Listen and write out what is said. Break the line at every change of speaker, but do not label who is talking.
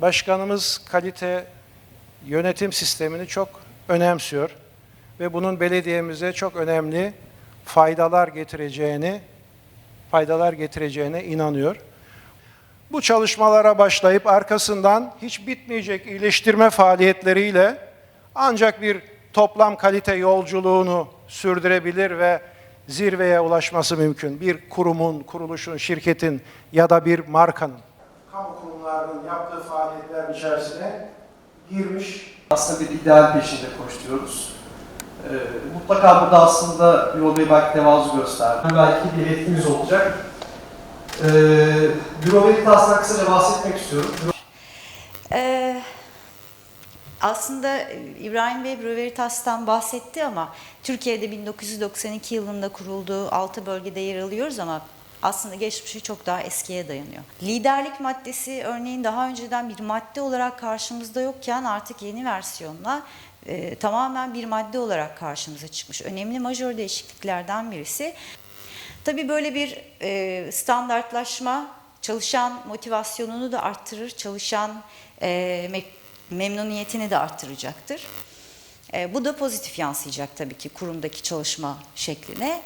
Başkanımız kalite yönetim sistemini çok önemsiyor ve bunun belediyemize çok önemli faydalar getireceğini faydalar getireceğine inanıyor. Bu çalışmalara başlayıp arkasından hiç bitmeyecek iyileştirme faaliyetleriyle ancak bir toplam kalite yolculuğunu sürdürebilir ve zirveye ulaşması mümkün. Bir kurumun, kuruluşun, şirketin ya da bir markanın. Kamu kurumlarının yaptığı faaliyetler içerisine girmiş
Aslında bir ideal peşinde koşturuyoruz. Ee, mutlaka burada aslında Yol Bey belki tevazu gösterdi. Belki bir etkimiz olacak. Ee, Büro Veritas'tan kısaca bahsetmek istiyorum.
Ee, aslında İbrahim Bey Büro Veritas'tan bahsetti ama Türkiye'de 1992 yılında kurulduğu 6 bölgede yer alıyoruz ama aslında geçmişi çok daha eskiye dayanıyor. Liderlik maddesi örneğin daha önceden bir madde olarak karşımızda yokken artık yeni versiyonla e, tamamen bir madde olarak karşımıza çıkmış. Önemli majör değişikliklerden birisi. Tabii böyle bir e, standartlaşma çalışan motivasyonunu da arttırır, çalışan e, me- memnuniyetini de arttıracaktır. E, bu da pozitif yansıyacak tabii ki kurumdaki çalışma şekline.